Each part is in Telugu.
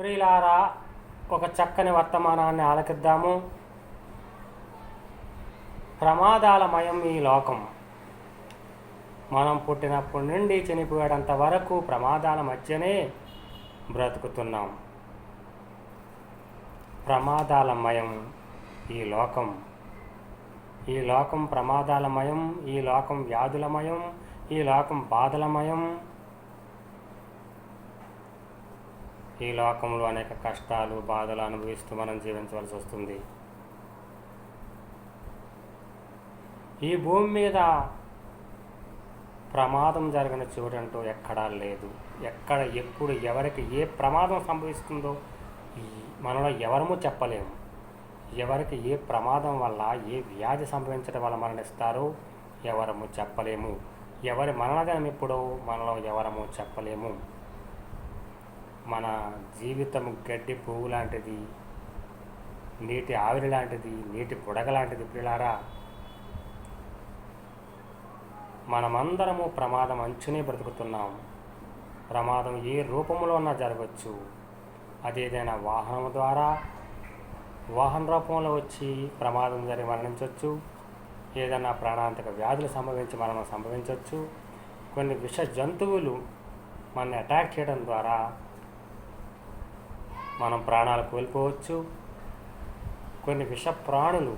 ప్రియులారా ఒక చక్కని వర్తమానాన్ని ఆలకిద్దాము. ప్రమాదాలమయం ఈ లోకం. మనం పుట్టినప్పటి నుండి చనిపోయేటంత వరకు ప్రమాదాల మధ్యనే బ్రతుకుతున్నాం. ప్రమాదాలమయం ఈ లోకం. ఈ లోకం ప్రమాదాలమయం ఈ లోకం వ్యాధులమయం ఈ లోకం బాధలమయం. ఈ లోకంలో అనేక కష్టాలు బాధలు అనుభవిస్తూ మనం జీవించవలసి వస్తుంది. ఈ భూమి మీద ప్రమాదం జరిగిన చోటంటూ ఎక్కడా లేదు. ఎక్కడ ఎప్పుడు ఎవరికి ఏ ప్రమాదం సంభవిస్తుందో మనలో ఎవరము చెప్పలేము. ఎవరికి ఏ ప్రమాదం వల్ల ఏ వ్యాధి సంభవించడం వల్ల మరణిస్తారో ఎవరము చెప్పలేము. ఎవరి మరణదినం ఎప్పుడో మనలో ఎవరము చెప్పలేము. మన జీవితం గడ్డి పువ్వు లాంటిది నీటి ఆవిరి లాంటిది నీటి బుడగ లాంటిది పిల్లారా. మనమందరము ప్రమాదం అంచునే బ్రతుకుతున్నాం. ప్రమాదం ఏ రూపంలో జరగవచ్చు అదేదైనా వాహనం ద్వారా వాహన రూపంలో వచ్చి ప్రమాదం జరిగి మరణించవచ్చు ఏదైనా ప్రాణాంతక వ్యాధులు సంభవించి మరణం సంభవించవచ్చు కొన్ని విష జంతువులు మనల్ని అటాక్ చేయడం ద్వారా మనం ప్రాణాలు కోల్పోవచ్చు. కొన్ని విష ప్రాణులు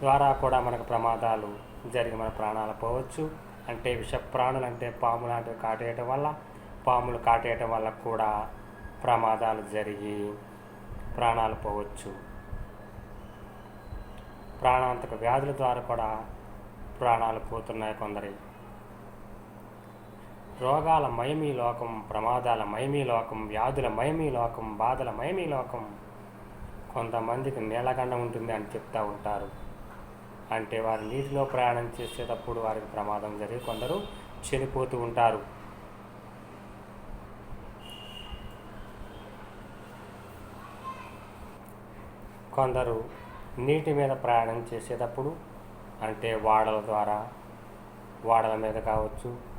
ద్వారా కూడా మనకు ప్రమాదాలు జరిగి మన ప్రాణాలు పోవచ్చు. అంటే విష ప్రాణులు అంటే పాము లాంటివి కాటేయటం వల్ల పాములు కాటేయటం వల్ల కూడా ప్రమాదాలు జరిగి ప్రాణాలు పోవచ్చు. ప్రాణాంతక వ్యాధుల ద్వారా కూడా ప్రాణాలు పోతున్నాయి కొందరి రోగాల మయమీ లోకం ప్రమాదాల మయమీ లోకం వ్యాధుల మయమీ లోకం బాధల మయమీ లోకం. కొంతమందికి నీలగండ ఉంటుంది అని చెప్తూ ఉంటారు. అంటే వారు నీటిలో ప్రయాణం చేసేటప్పుడు వారికి ప్రమాదం జరిగి కొందరు చనిపోతూ ఉంటారు. కొందరు నీటి మీద ప్రయాణం చేసేటప్పుడు అంటే వాడల ద్వారా వాడల మీద కావచ్చు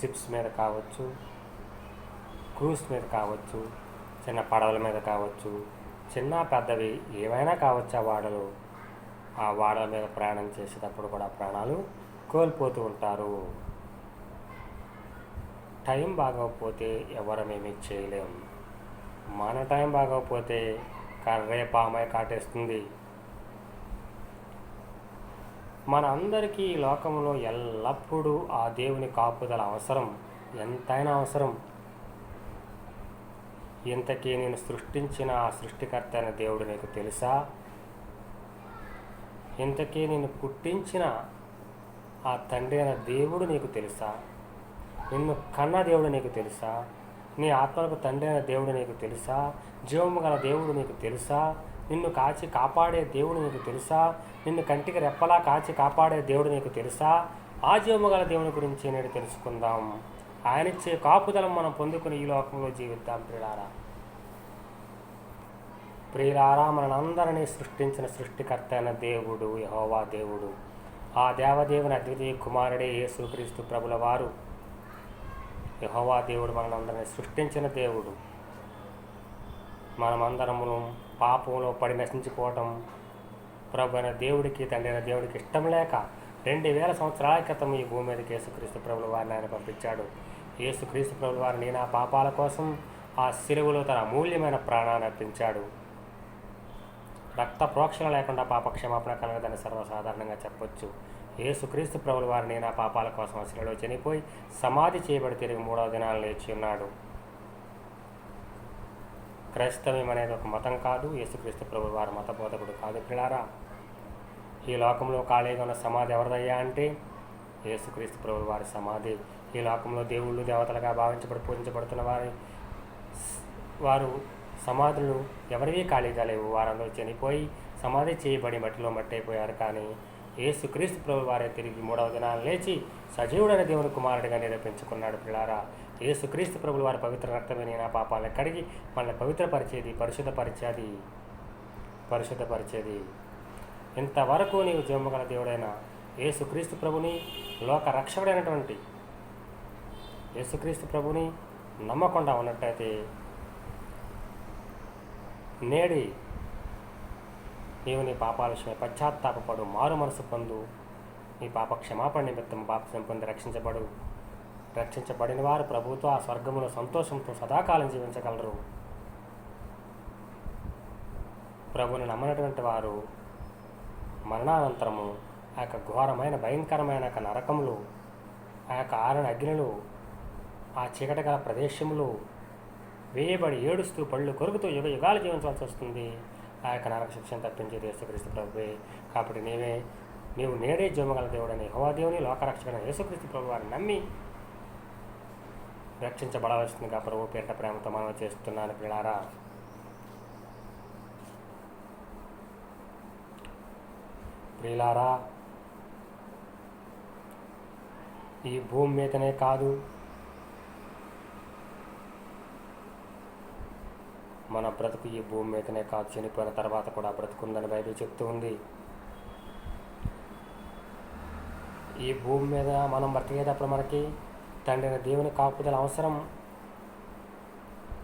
షిప్స్ మీద కావచ్చు క్రూస్ మీద కావచ్చు చిన్న పడవల మీద కావచ్చు చిన్న పెద్దవి ఏవైనా కావచ్చు ఆ వాడలు. ఆ వాడల మీద ప్రయాణం చేసేటప్పుడు కూడా ప్రాణాలు కోల్పోతూ ఉంటారు. టైం బాగోకపోతే ఎవరమేమీ చేయలేము మన టైం బాగోకపోతే కర్రే పామాయి కాటేస్తుంది. మన అందరికీ ఈ లోకంలో ఎల్లప్పుడూ ఆ దేవుని కాపుదల అవసరం. ఎంతైనా అవసరం. ఇంతకీ నేను సృష్టించిన ఆ సృష్టికర్త అయిన దేవుడు నీకు తెలుసా? ఇంతకీ నేను పుట్టించిన ఆ తండ్రి అయిన దేవుడు నీకు తెలుసా? నిన్ను కన్న దేవుడు నీకు తెలుసా? నీ ఆత్మలకు తండ్రి అయిన దేవుడు నీకు తెలుసా? జీవము గల దేవుడు నీకు తెలుసా? నిన్ను కాచి కాపాడే దేవుడు నీకు తెలుసా? నిన్ను కంటికి రెప్పలా కాచి కాపాడే దేవుడు నీకు తెలుసా? ఆ గల దేవుని గురించి నేడు తెలుసుకుందాం. ఆయనిచ్చే కాపుదలం మనం పొందుకుని ఈ లోకంలో జీవిద్దాం ప్రియులారా. ప్రియులారా మనందరినీ సృష్టించిన సృష్టికర్త అయిన దేవుడు యహోవా దేవుడు. ఆ దేవదేవుని అద్వితీయ కుమారుడే యేసుక్రీస్తు ప్రభుల వారు. యహోవా దేవుడు మనందరినీ సృష్టించిన దేవుడు. మనమందరము పాపంలో పడి నశించిపోవటం. ప్రభు అయిన దేవుడికి తండ్రి అయిన దేవుడికి ఇష్టం లేక రెండు వేల సంవత్సరాల క్రితం ఈ భూమి మీదకి యేసుక్రీస్తు ప్రభులు వారిని ఆయన పంపించాడు. యేసుక్రీస్తు ప్రభులు వారిని నా పాపాల కోసం ఆ సిలువలో తన అమూల్యమైన ప్రాణాన్ని అర్పించాడు. రక్త ప్రోక్షణ లేకుండా పాపక్షమాపణ కలగదని సర్వసాధారణంగా చెప్పొచ్చు. యేసుక్రీస్తు ప్రభులు వారిని నా పాపాల కోసం ఆ అసలులో చనిపోయి సమాధి చేయబడి తిరిగి మూడవ దినాలు లేచి ఉన్నాడు. క్రైస్తవ్యం అనేది ఒక మతం కాదు యేసుక్రీస్తు ప్రభు వారి మత బోధకుడు కాదు పిల్లారా. ఈ లోకంలో ఖాళీగా ఉన్న సమాధి ఎవరిదయ్యా అంటే యేసుక్రీస్తు ప్రభు వారి సమాధి. ఈ లోకంలో దేవుళ్ళు దేవతలుగా భావించబడి పూజించబడుతున్న వారి వారు సమాధులు ఎవరివి ఖాళీగా లేవు. వారందరూ చనిపోయి సమాధి చేయబడి మట్టిలో మట్టయిపోయారు కానీ యేసుక్రీస్తు ప్రభు వారే తిరిగి మూడవ దినాలు లేచి సజీవుడైన దేవుని కుమారుడిగా నిరూపించుకున్నాడు పిల్లారా. యేసుక్రీస్తు ప్రభులు వారి పవిత్ర రక్తమైన నా పాపాలను కడిగి మనల్ని పవిత్రపరిచేది పరిశుద్ధపరిచేది పరిశుద్ధపరిచేది. ఇంతవరకు నీవు జమ్మగల దేవుడైన యేసుక్రీస్తు ప్రభుని లోక రక్షకుడైనటువంటి యేసుక్రీస్తు ప్రభుని నమ్మకుండా ఉన్నట్టయితే నేడి నీవు నీ పాపాల విషయమై పశ్చాత్తాపడు మారు మనసు పొందు నీ పాప క్షమాపణ నిమిత్తం బాప్తిజం పొంది రక్షించబడు. రక్షించబడిన వారు ప్రభుత్వ ఆ స్వర్గములో సంతోషంతో సదాకాలం జీవించగలరు. ప్రభుని నమ్మనటువంటి వారు మరణానంతరము ఆ యొక్క ఘోరమైన భయంకరమైన యొక్క నరకములు ఆ యొక్క ఆరణ అగ్నులు ఆ చీకటి గల ప్రదేశములు వేయబడి ఏడుస్తూ పళ్ళు కొరుకుతూ యుగ యుగాలు జీవించవలసి వస్తుంది. ఆ యొక్క నరక శిక్షను తప్పించేది యేసుక్రీస్తు ప్రభువే. కాబట్టి నీవే నీవు నేడే జీవగల దేవుడని హోవాదేవుని లోకరక్షకుడైన యేసుక్రీస్తు ప్రభు వారిని నమ్మి రక్షించబడవలసిందిగా ప్రభు పేట ప్రేమతో మనం చేస్తున్నాను పిల్లారా ప్రియులారా ఈ భూమి మీదనే కాదు మన బ్రతుకు ఈ భూమి మీదనే కాదు చనిపోయిన తర్వాత కూడా బ్రతుకుందని బైబిల్ చెప్తూ ఉంది. ఈ భూమి మీద మనం బ్రతికేటప్పుడు మనకి తండ్రి దేవుని కాపుదల అవసరం.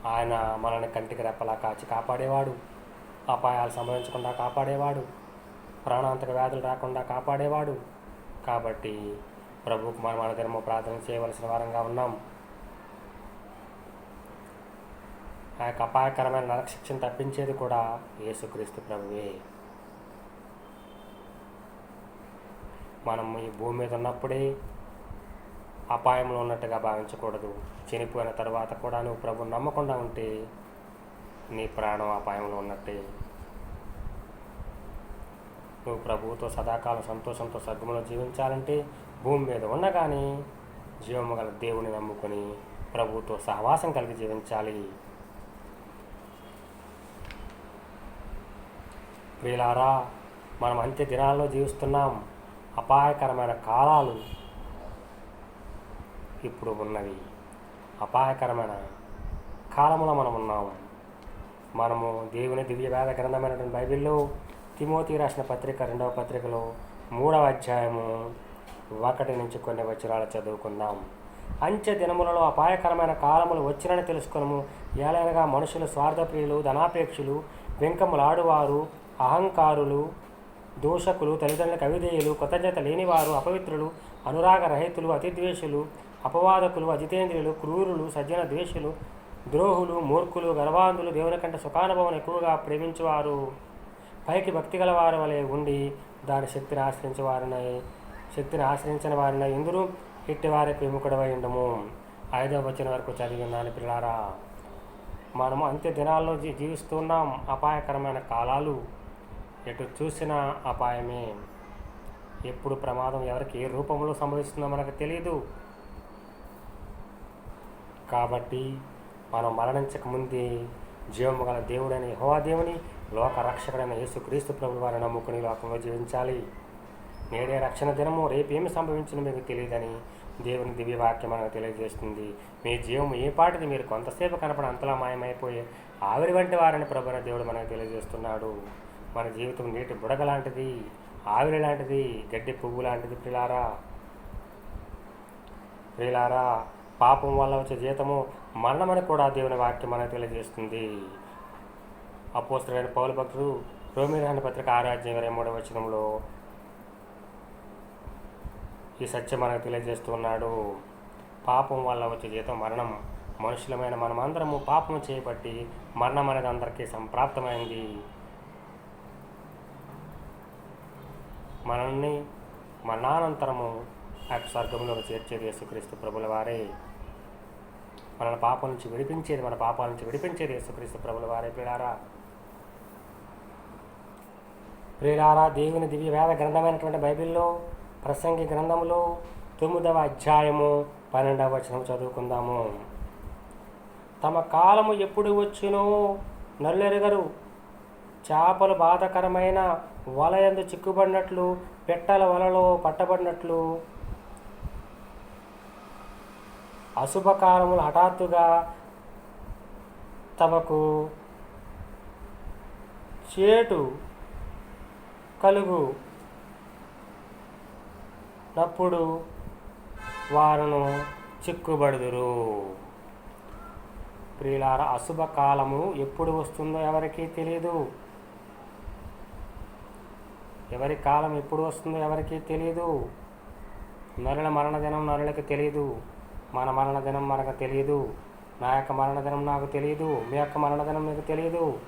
ఆయన మనల్ని కంటికి రెప్పలా కాచి కాపాడేవాడు. అపాయాలు సంభవించకుండా కాపాడేవాడు. ప్రాణాంతక వ్యాధులు రాకుండా కాపాడేవాడు. కాబట్టి ప్రభుకు మనం అనుదినము ప్రార్థన చేయవలసిన వారంగా ఉన్నాం. ఆ యొక్క అపాయకరమైన నరకశిక్షను తప్పించేది కూడా యేసుక్రీస్తు ప్రభువే. మనం ఈ భూమి మీద ఉన్నప్పుడే అపాయంలో ఉన్నట్టుగా భావించకూడదు. చనిపోయిన తర్వాత కూడా నువ్వు ప్రభు నమ్మకుండా ఉంటే నీ ప్రాణం అపాయంలో ఉన్నట్టే. నువ్వు ప్రభువుతో సదాకాలం సంతోషంతో సద్గుమలో జీవించాలంటే భూమి మీద ఉండగానే జీవము గల దేవుని నమ్ముకొని ప్రభువుతో సహవాసం కలిగి జీవించాలి. ప్రియులారా మనం అంత్య దినాల్లో జీవిస్తున్నాం. అపాయకరమైన కాలాలు ఇప్పుడు ఉన్నవి. అపాయకరమైన కాలంలో మనం ఉన్నాము. మనము దేవుని దివ్య వేద గ్రంథమైనటువంటి బైబిల్లో తిమోతి రాసిన పత్రిక రెండవ పత్రికలో మూడవ అధ్యాయము ఒకటి నుంచి కొన్ని వచనాలు చదువుకుందాం అంచె దినములలో అపాయకరమైన కాలములు వచ్చినని తెలుసుకునము. ఏలైనగా మనుషులు స్వార్థప్రియులు ధనాపేక్షులు వెంకములాడువారు అహంకారులు దోషకులు తల్లిదండ్రులకు అవిధేయులు కృతజ్ఞత లేనివారు అపవిత్రులు అనురాగ రహితులు అతిద్వేషులు అపవాదకులు అజితేంద్రియులు క్రూరులు సజ్జన ద్వేషులు ద్రోహులు మూర్ఖులు గర్వాంధులు దేవుని కంటే సుఖానుభవం ఎక్కువగా ప్రేమించేవారు. పైకి భక్తి గలవారు వలె ఉండి దాని శక్తిని ఆశ్రయించేవారినై శక్తిని ఆశ్రయించిన వారినై ఇందురు ఇట్టి వారికి విముఖుడవై ఉండము. ఐదవ వచ్చిన వరకు చదివినాను పిల్లారా. మనము అంత్య దినాల్లో జీ జీవిస్తున్నాం అపాయకరమైన కాలాలు. ఎటు చూసినా అపాయమే. ఎప్పుడు ప్రమాదం ఎవరికి ఏ రూపంలో సంభవిస్తుందో మనకు తెలియదు కాబట్టి మనం మరణించక ముందే జీవము గల దేవుడైన యెహోవా దేవుని లోక రక్షకుడైన యేసుక్రీస్తు ప్రభు వారిని నమ్ముకుని లోకంలో జీవించాలి. నేడే రక్షణ దినము రేపేమి సంభవించిన మీకు తెలియదని దేవుని దివ్యవాక్యం మనకు తెలియజేస్తుంది. మీ జీవం ఏ పాటిది మీరు కొంతసేపు కనపడి అంతలా మాయమైపోయే ఆవిరి వంటి వారిని ప్రభున దేవుడు మనకు తెలియజేస్తున్నాడు. మన జీవితం నీటి బుడగ లాంటిది ఆవిరి లాంటిది గడ్డి పువ్వు లాంటిది ప్రిలారా. ప్రిలారా పాపం వల్ల వచ్చే జీతము మరణమని కూడా దేవుని వాక్యం మనకు తెలియజేస్తుంది. అపోస్తుడైన పౌల భక్తుడు రోమిరాని పత్రిక ఆరాధ్యం ఇరవై మూడవ వచనంలో ఈ సత్యం మనకు తెలియజేస్తున్నాడు పాపం వల్ల వచ్చే జీతం మరణం. మనుషులమైన మనమందరము పాపం చేయబట్టి మరణం అనేది అందరికీ సంప్రాప్తమైంది. మనల్ని మరణానంతరము ఆ స్వర్గంలో చేర్చేది యేసుక్రీస్తు ప్రభుల వారే మన పాపం నుంచి విడిపించేది మన పాపాల నుంచి విడిపించేది యేసుక్రీస్తు ప్రభుల వారే ప్రియులారా. ప్రియులారా దేవుని దివ్య వేద గ్రంథమైనటువంటి బైబిల్లో ప్రసంగి గ్రంథములో తొమ్మిదవ అధ్యాయము పన్నెండవ వచనం చదువుకుందాము. తమ కాలము ఎప్పుడు వచ్చునో నల్లెరగరు. చేపలు బాధకరమైన వలయందు చిక్కుబడినట్లు పెట్టల వలలో పట్టబడినట్లు అశుభకాలములు హఠాత్తుగా తమకు చేటు కలుగు నప్పుడు వారును చిక్కుబడుదురు. ప్రియులార అశుభ కాలము ఎప్పుడు వస్తుందో ఎవరికీ తెలియదు ఎవరి కాలం ఎప్పుడు వస్తుందో ఎవరికీ తెలియదు నరుల మరణ దినం నరులకి తెలియదు మన మరణ దినం మనకు తెలియదు నా యొక్క మరణ దినం నాకు తెలియదు మీ యొక్క మరణ దినం మీకు తెలియదు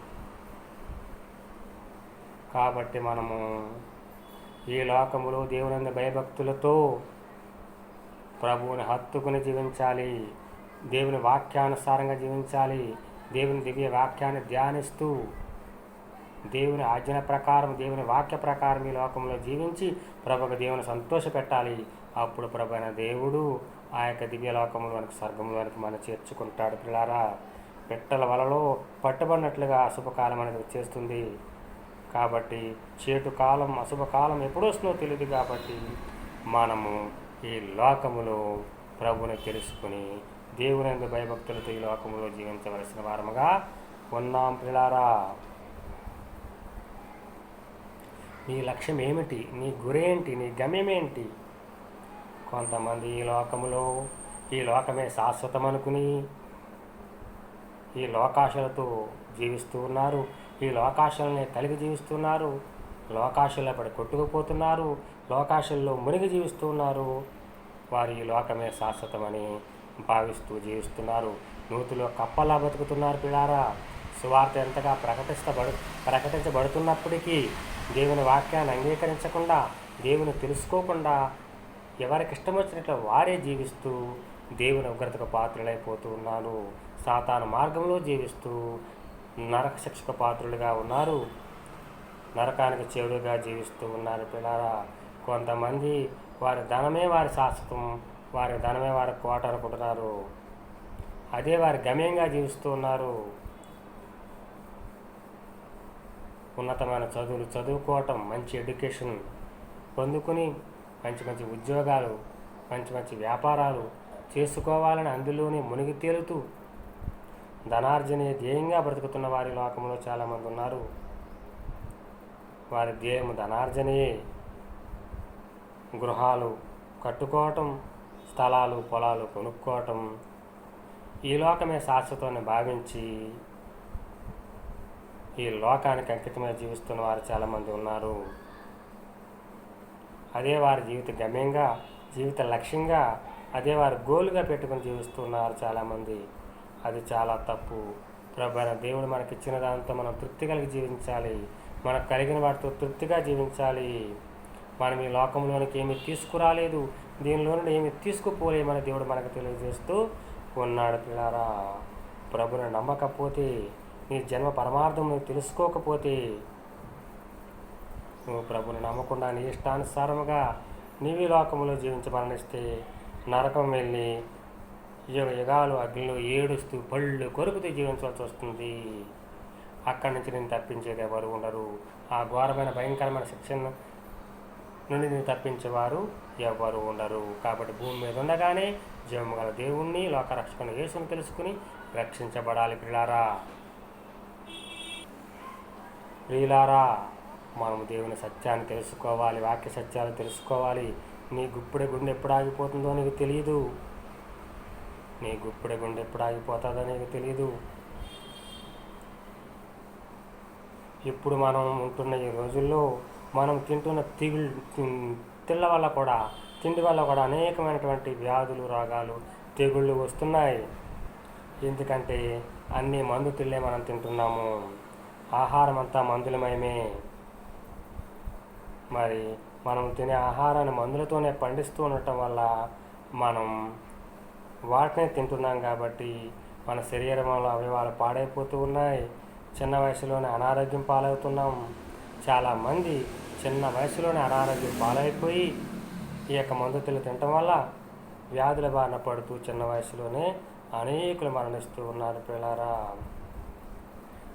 కాబట్టి మనము ఈ లోకములో దేవునంద భయభక్తులతో ప్రభువుని హత్తుకుని జీవించాలి. దేవుని వాక్యానుసారంగా జీవించాలి. దేవుని దివ్య వాక్యాన్ని ధ్యానిస్తూ దేవుని ఆజ్ఞల ప్రకారం దేవుని వాక్య ప్రకారం ఈ లోకంలో జీవించి ప్రభుకు దేవుని సంతోషపెట్టాలి. అప్పుడు ప్రభు అయిన దేవుడు ఆ యొక్క దివ్య లోకంలోనికి స్వర్గంలోనికి మనం చేర్చుకుంటాడు పిల్లారా. పెట్టల వలలో పట్టుబడినట్లుగా అశుభకాలం అనేది వచ్చేస్తుంది. కాబట్టి చేటు కాలం అశుభకాలం ఎప్పుడు వస్తుందో తెలియదు కాబట్టి మనము ఈ లోకములో ప్రభుని తెలుసుకుని దేవుని భయభక్తులతో ఈ లోకములో జీవించవలసిన వారముగా ఉన్నాం పిల్లారా. నీ లక్ష్యం ఏమిటి నీ గురేంటి? నీ గమ్యం ఏంటి కొంతమంది ఈ లోకములో ఈ లోకమే శాశ్వతం అనుకుని ఈ లోకాశలతో జీవిస్తూ ఉన్నారు. ఈ లోకాశల్ని కలిగి జీవిస్తున్నారు లోకాశలు అప్పుడు కొట్టుకుపోతున్నారు. లోకాశల్లో మునిగి జీవిస్తున్నారు వారు ఈ లోకమే శాశ్వతమని భావిస్తూ జీవిస్తున్నారు. నూతిలో కప్పలా బతుకుతున్నారు పిల్లారా. సువార్త ఎంతగా ప్రకటిస్తబడు ప్రకటించబడుతున్నప్పటికీ దేవుని వాక్యాన్ని అంగీకరించకుండా దేవుని తెలుసుకోకుండా ఎవరికి ఇష్టం వచ్చినట్లు వారే జీవిస్తూ దేవుని ఉగ్రతకు పాత్రలైపోతూ ఉన్నారు. సాతాను మార్గంలో జీవిస్తూ నరక శిక్షకు పాత్రులుగా ఉన్నారు. నరకానికి చెవులుగా జీవిస్తూ ఉన్నారు పిల్లారా. కొంతమంది వారి ధనమే వారి శాశ్వతం వారి ధనమే వారి కోట అనుకుంటున్నారు. అదే వారి గమ్యంగా జీవిస్తూ ఉన్నారు. ఉన్నతమైన చదువులు చదువుకోవటం మంచి ఎడ్యుకేషన్ పొందుకుని మంచి మంచి ఉద్యోగాలు మంచి మంచి వ్యాపారాలు చేసుకోవాలని అందులోనే మునిగి తేలుతూ ధనార్జనే ధ్యేయంగా బ్రతుకుతున్న వారి లోకంలో చాలామంది ఉన్నారు. వారి ధ్యేయం ధనార్జనయే గృహాలు కట్టుకోవటం స్థలాలు పొలాలు కొనుక్కోవటం ఈ లోకమే శాశ్వతాన్ని భావించి ఈ లోకానికి అంకితమై జీవిస్తున్న వారు చాలామంది ఉన్నారు. అదే వారి జీవిత గమ్యంగా జీవిత లక్ష్యంగా అదే వారి గోలుగా పెట్టుకుని జీవిస్తున్నారు చాలామంది. అది చాలా తప్పు. ప్రభైన దేవుడు మనకి ఇచ్చిన దాంతో మనం తృప్తి కలిగి జీవించాలి. మనకు కలిగిన వాటితో తృప్తిగా జీవించాలి. మనం ఈ లోకంలోనికి ఏమి తీసుకురాలేదు. దీనిలో నుండి ఏమి తీసుకుపోలేమని దేవుడు మనకు తెలియజేస్తూ ఉన్నాడు పిల్లారా. ప్రభుని నమ్మకపోతే నీ జన్మ పరమార్థం నువ్వు తెలుసుకోకపోతే నువ్వు ప్రభుని నమ్మకుండా నీ ఇష్టానుసారముగా నీవి లోకంలో జీవించి మరణిస్తే నరకం వెళ్ళి యుగ యుగాలు అగ్నిలో ఏడుస్తూ పళ్ళు కొరుకుతూ జీవించవలసి వస్తుంది. అక్కడి నుంచి నేను తప్పించేది ఎవరు ఉండరు. ఆ ఘోరమైన భయంకరమైన శిక్షను నుండి నేను తప్పించేవారు ఎవరు ఉండరు. కాబట్టి భూమి మీద ఉండగానే జీవము గల దేవుణ్ణి లోకరక్షకుని యేసుని తెలుసుకుని రక్షించబడాలి పిల్లారా ప్రియులారా మనము దేవుని సత్యాన్ని తెలుసుకోవాలి వాక్య సత్యాలు తెలుసుకోవాలి. నీ గుప్పిడి గుండె ఎప్పుడు ఆగిపోతుందో నీకు తెలియదు నీ గుప్పిడి గుండె ఎప్పుడు ఆగిపోతుందో నీకు తెలియదు ఇప్పుడు మనం ఉంటున్న ఈ రోజుల్లో మనం తింటున్న తిగులు తిళ్ళ వల్ల కూడా తిండి వల్ల కూడా అనేకమైనటువంటి వ్యాధులు రోగాలు తెగుళ్ళు వస్తున్నాయి. ఎందుకంటే అన్ని మందు తిళ్ళే మనం తింటున్నాము. ఆహారం అంతా మందులమయమే మరి మనం తినే ఆహారాన్ని మందులతోనే పండిస్తూ ఉండటం వల్ల మనం వాటినే తింటున్నాం కాబట్టి మన శరీరంలో అవయవాలు పాడైపోతూ ఉన్నాయి. చిన్న వయసులోనే అనారోగ్యం పాలవుతున్నాం. చాలామంది చిన్న వయసులోనే అనారోగ్యం పాలైపోయి ఈ యొక్క మందుతులు తినటం వల్ల వ్యాధుల బారిన పడుతూ చిన్న వయసులోనే అనేకులు మరణిస్తూ ఉన్నారు పిల్లారా.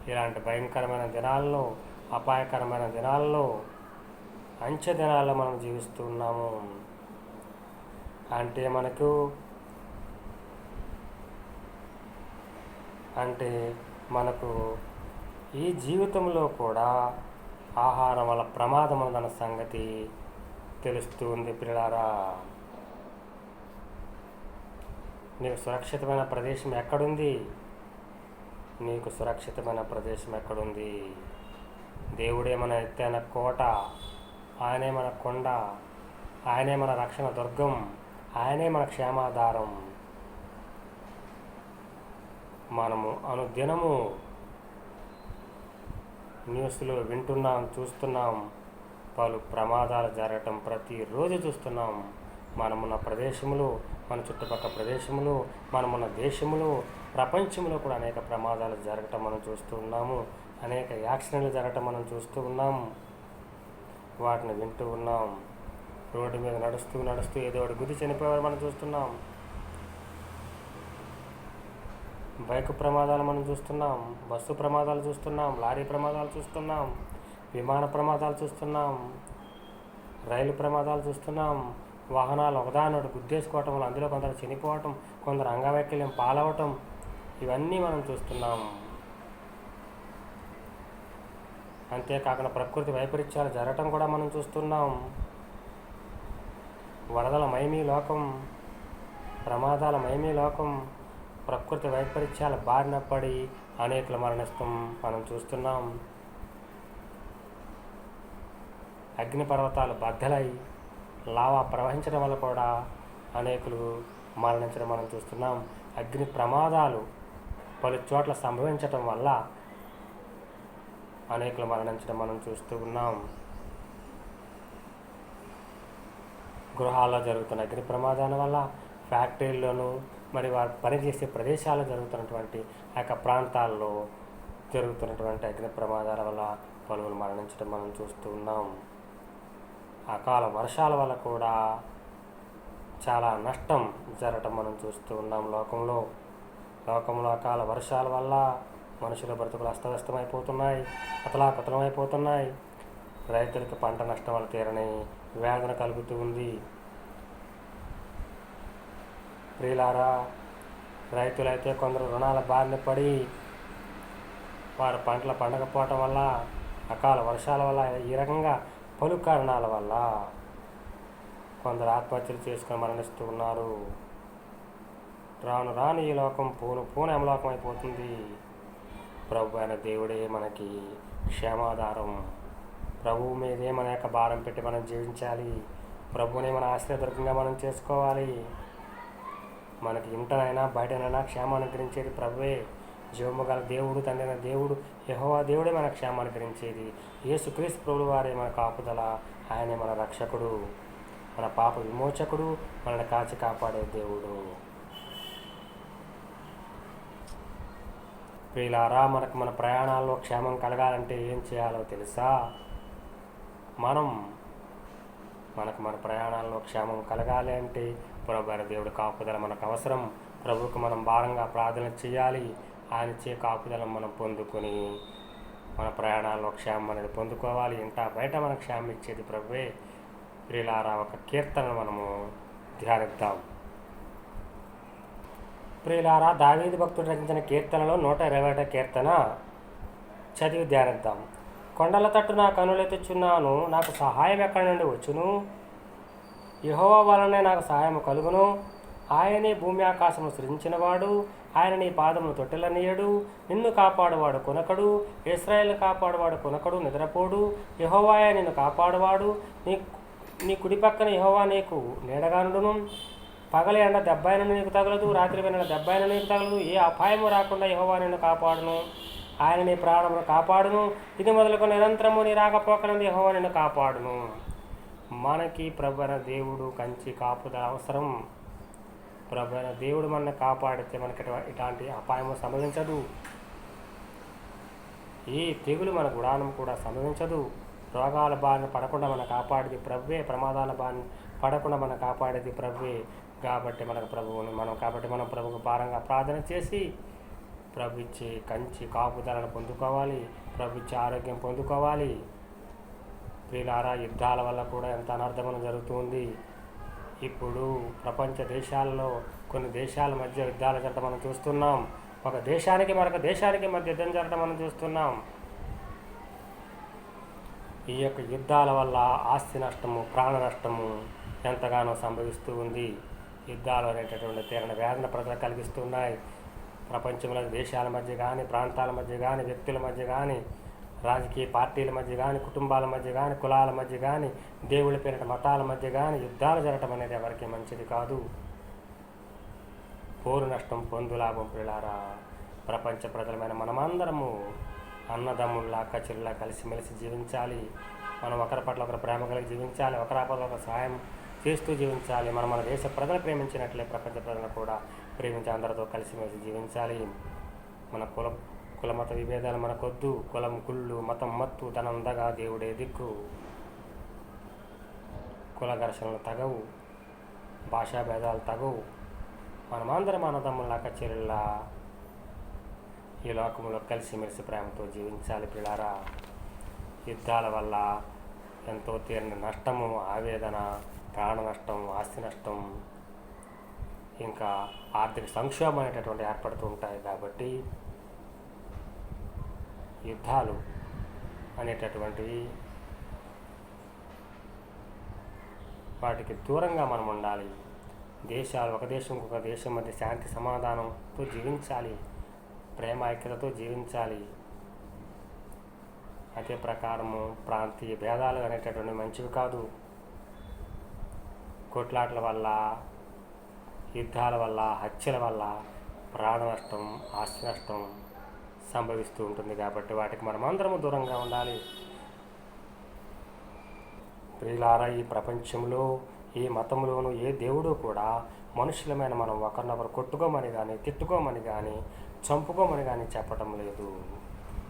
ఇలాంటి భయంకరమైన దినాల్లో అపాయకరమైన దినాల్లో అంచెదినాల్లో మనం జీవిస్తూ ఉన్నాము అంటే మనకు అంటే మనకు ఈ జీవితంలో కూడా ఆహారం వల్ల ప్రమాదం ఉందన్న సంగతి తెలుస్తుంది పిల్లారా నీకు సురక్షితమైన ప్రదేశం ఎక్కడుంది? నీకు సురక్షితమైన ప్రదేశం ఎక్కడుంది? దేవుడే మన ఎత్తైన కోట ఆయనే మన కొండ ఆయనే మన రక్షణ దుర్గం ఆయనే మన క్షేమాధారం. మనము అనుదినము న్యూస్లో వింటున్నాం చూస్తున్నాం పలు ప్రమాదాలు జరగటం ప్రతిరోజు చూస్తున్నాం. మనమున్న ప్రదేశములు మన చుట్టుపక్కల ప్రదేశములు మనమున్న దేశములు ప్రపంచంలో కూడా అనేక ప్రమాదాలు జరగటం మనం చూస్తూ ఉన్నాము. అనేక యాక్సిడెంట్లు జరగటం మనం చూస్తూ ఉన్నాం. వాటిని వింటూ ఉన్నాం. రోడ్డు మీద నడుస్తూ నడుస్తూ ఏదో ఒకటి గురి చనిపోయేవారు మనం చూస్తున్నాం. బైక్ ప్రమాదాలు మనం చూస్తున్నాం. బస్సు ప్రమాదాలు చూస్తున్నాం. లారీ ప్రమాదాలు చూస్తున్నాం. విమాన ప్రమాదాలు చూస్తున్నాం. రైలు ప్రమాదాలు చూస్తున్నాం. వాహనాలు ఒకదానొకటి గుద్దేసుకోవటం వల్ల అందులో కొందరు చనిపోవటం కొందరు అంగవైకల్యం పాలవటం ఇవన్నీ మనం చూస్తున్నాం. అంతేకాకుండా ప్రకృతి వైపరీత్యాలు జరగటం కూడా మనం చూస్తున్నాం. వరదల మైమీ లోకం ప్రమాదాల మైమీ లోకం ప్రకృతి వైపరీత్యాల బారిన పడి అనేకులు మరణిస్తాం మనం చూస్తున్నాం. అగ్నిపర్వతాలు బద్దలై లావా ప్రవహించడం వల్ల కూడా అనేకులు మరణించడం మనం చూస్తున్నాం. అగ్ని ప్రమాదాలు పలు చోట్ల సంభవించటం వల్ల అనేకులు మరణించడం మనం చూస్తూ ఉన్నాం. గృహాల్లో జరుగుతున్న అగ్ని ప్రమాదాల వల్ల ఫ్యాక్టరీల్లోనూ మరి వారు పనిచేసే ప్రదేశాల్లో జరుగుతున్నటువంటి ఆ యొక్క ప్రాంతాల్లో జరుగుతున్నటువంటి అగ్ని ప్రమాదాల వల్ల పలువురు మరణించడం మనం చూస్తూ ఉన్నాం. అకాల వర్షాల వల్ల కూడా చాలా నష్టం జరగటం మనం చూస్తూ ఉన్నాం లోకంలో. లోకంలో అకాల వర్షాల వల్ల మనుషుల బ్రతుకులు అస్తవ్యస్తమైపోతున్నాయి అతలాపతలమైపోతున్నాయి రైతులకు పంట నష్టం వల్ల తీరని వేదన కలుగుతూ ఉంది. ప్రియులారా రైతులైతే కొందరు రుణాల బారిన పడి వారు పంటలు పండకపోవటం వల్ల అకాల వర్షాల వల్ల ఈ రకంగా పలు కారణాల వల్ల కొందరు ఆత్మహత్యలు చేసుకొని మరణిస్తూ ఉన్నారు. రాను రాను ఈ లోకం పూను పూను అమలోకం అయిపోతుంది ప్రభు అయిన దేవుడే మనకి క్షేమాధారం. ప్రభువు మీదే మన యొక్క భారం పెట్టి మనం జీవించాలి. ప్రభుని మన ఆశ్రయదుర్గంగా మనం చేసుకోవాలి. మనకి ఇంటనైనా బయటనైనా క్షేమం అనుగ్రహించేది ప్రభువే. జీవము గల దేవుడు తండ్రి దేవుడు యహోవా దేవుడే మన క్షేమం అనుగ్రహించేది. యేసుక్రీస్తు ప్రభుడు వారే మన కాపుదల. ఆయనే మన రక్షకుడు. మన పాప విమోచకుడు మనల్ని కాచి కాపాడే దేవుడు. ప్రియులారా మనకు మన ప్రయాణాల్లో క్షేమం కలగాలంటే ఏం చేయాలో తెలుసా? మనం మనకు మన ప్రయాణాల్లో క్షేమం కలగాలి అంటే ప్రభు దేవుడు కాపుదల మనకు అవసరం. ప్రభువుకు మనం భారంగా ప్రార్థన చేయాలి. ఆయన చే కాపుదల మనం పొందుకొని మన ప్రయాణాల్లో క్షేమం అనేది పొందుకోవాలి. ఇంట బయట మనకు క్షేమం ఇచ్చేది ప్రభువే. ప్రియులారా ఒక కీర్తనను మనము ధ్యానిద్దాం. ప్రియులారా దావీదు భక్తుడు రచించిన కీర్తనలో నూట ఇరవై ఒకటో కీర్తన చదివి ధ్యానిద్దాం. కొండల తట్టు నా కనులెత్తుచున్నాను నాకు సహాయం ఎక్కడి నుండి వచ్చును? యహోవా వలనే నాకు సహాయం కలుగును. ఆయనే భూమి ఆకాశము సృజించినవాడు ఆయన నీ పాదమును తొట్టెలనీయడు నిన్ను కాపాడువాడు కొనకడు ఇస్రాయేల్ కాపాడువాడు కొనకడు నిద్రపోడు. యహోవాయ నిన్ను కాపాడువాడు. నీ నీ కుడి పక్కన యహోవా నీకు నీడగానుడును పగల ఎండ దెబ్బైన నీకు తగలదు రాత్రి వెళ్ళిన దెబ్బైన నీకు తగలదు ఏ అపాయము రాకుండా యహోవా నిన్ను కాపాడును. ఆయన నీ ప్రాణమును కాపాడును. ఇది మొదలుకొని నిరంతరము నీ రాకపోకనందు యహోవా నిన్ను కాపాడును. మనకి ప్రభన దేవుడు కంచి కాపుదల అవసరం. ప్రభన దేవుడు మనల్ని కాపాడితే మనకి ఎటువంటి- ఇలాంటి అపాయము సంభవించదు. ఈ తెగులు మన గుడానం కూడా సంభవించదు. రోగాల బారిన పడకుండా మన కాపాడేది ప్రభువే ప్రమాదాల బారిన పడకుండా మన కాపాడేది ప్రభువే. కాబట్టి మనకు ప్రభువుని మనం కాబట్టి మనం ప్రభుకు భారంగా ప్రార్థన చేసి ప్రభు ఇచ్చే కంచి కాపుదలను పొందుకోవాలి ప్రభు ఇచ్చే ఆరోగ్యం పొందుకోవాలి. ప్రియులారా యుద్ధాల వల్ల కూడా ఎంత అనర్థం జరుగుతుంది. ఇప్పుడు ప్రపంచ దేశాల్లో కొన్ని దేశాల మధ్య యుద్ధాలు జరగడం మనం చూస్తున్నాం. ఒక దేశానికి మరొక దేశానికి మధ్య యుద్ధం జరగడం మనం చూస్తున్నాం. ఈ యొక్క యుద్ధాల వల్ల ఆస్తి నష్టము ప్రాణ నష్టము ఎంతగానో సంభవిస్తూ ఉంది. యుద్ధాలు అనేటటువంటి తీరని వేదన ప్రజలు కలిగిస్తున్నాయి. ప్రపంచంలో దేశాల మధ్య కానీ ప్రాంతాల మధ్య కానీ వ్యక్తుల మధ్య కానీ రాజకీయ పార్టీల మధ్య కానీ కుటుంబాల మధ్య కానీ కులాల మధ్య కానీ దేవుళ్ళ పేరిట మతాల మధ్య కానీ యుద్ధాలు జరగటం అనేది ఎవరికి మంచిది కాదు. పోరు నష్టం పొందు లాభం పిల్లారా. ప్రపంచ ప్రజలమైన మనమందరము అన్నదమ్ముల్లా కచిల్లా కలిసిమెలిసి జీవించాలి. మనం ఒకరి పట్ల ఒకరు ప్రేమ కలిగి జీవించాలి. ఒకరి పట్ల ఒకరు సహాయం చేస్తూ జీవించాలి. మనం మన దేశ ప్రజలు ప్రేమించినట్లే ప్రపంచ ప్రజలను కూడా ప్రేమించి అందరితో కలిసిమెలిసి జీవించాలి. మన కుల కులమత విభేదాలు మనకొద్దు. కులం కుళ్ళు మతం మత్తు తనందగా దేవుడే దిక్కు. కుల ఘర్షణలు తగవు. భాషా భేదాలు తగవు. మనమందరం అన్నదమ్ముల కచేరీలా ఈ లోకంలో కలిసిమెలిసి ప్రేమతో జీవించాలి పిల్లారా. యుద్ధాల వల్ల ఎంతో తీరని నష్టము ఆవేదన ప్రాణ నష్టం ఆస్తి నష్టం ఇంకా ఆర్థిక సంక్షోభం అనేటటువంటి ఏర్పడుతూ ఉంటాయి. కాబట్టి యుద్ధాలు అనేటటువంటివి వాటికి దూరంగా మనం ఉండాలి. దేశాలు ఒక దేశం ఒక దేశం మధ్య శాంతి సమాధానంతో జీవించాలి. ప్రేమ ఐక్యతతో జీవించాలి. అదే ప్రకారము ప్రాంతీయ భేదాలు అనేటటువంటి మంచివి కాదు. కొట్లాటల వల్ల యుద్ధాల వల్ల హత్యల వల్ల ప్రాణ నష్టం ఆస్తి నష్టం సంభవిస్తూ ఉంటుంది కాబట్టి వాటికి మనం అందరము దూరంగా ఉండాలి. ప్రియులారా ఈ ప్రపంచంలో ఏ మతంలోనూ ఏ దేవుడు కూడా మనుషులమైన మనం ఒకరినొకరు కొట్టుకోమని కానీ తిట్టుకోమని కానీ చంపుకోమని కానీ చెప్పటం లేదు.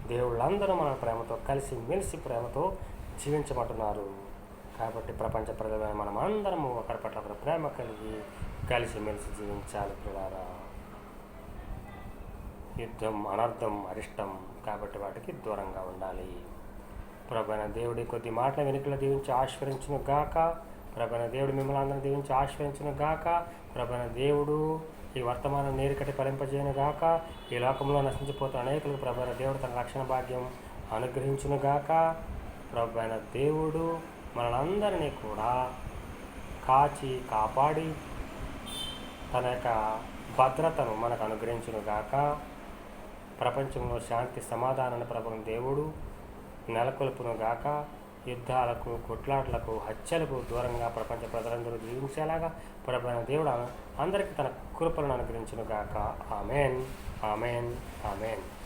దేవుళ్ళందరూ మన ప్రేమతో కలిసి మెలిసి ప్రేమతో జీవించమంటున్నారు. కాబట్టి ప్రపంచ ప్రజలమైన మనం అందరము ఒకరి పట్ల ఒకరు ప్రేమ కలిగి కలిసి మెలిసి జీవించాలి పిల్లారా యుద్ధం అనర్థం అరిష్టం కాబట్టి వాటికి దూరంగా ఉండాలి. ప్రభైన దేవుడి కొద్ది మాటల వెనుకల దీవించి ఆశ్వరించును గాక. ప్రభైన దేవుడు మిమ్మల్ని అందరిని దీవించి ఆశ్వరించును గాక. ప్రభైన దేవుడు ఈ వర్తమానం నేరుకటి ఫలింపజేయను గాక. ఈ లోకంలో నశించిపోతున్న అనేకులకు ప్రభైన దేవుడు తన రక్షణ భాగ్యం అనుగ్రహించును గాక. ప్రభైన దేవుడు మనందరినీ కూడా కాచి కాపాడి తన యొక్క భద్రతను మనకు అనుగ్రహించునుగాక. ప్రపంచంలో శాంతి సమాధానాన్ని ప్రభుత్వం దేవుడు నెలకొల్పును గాక యుద్ధాలకు కొట్లాట్లకు హత్యలకు దూరంగా ప్రపంచ ప్రజలందరూ జీవించేలాగా ప్రభుత్వ దేవుడు అందరికీ తన కృపలను అనుగ్రహించునుగాక. ఆమెన్. ఆమెన్. ఆమెన్.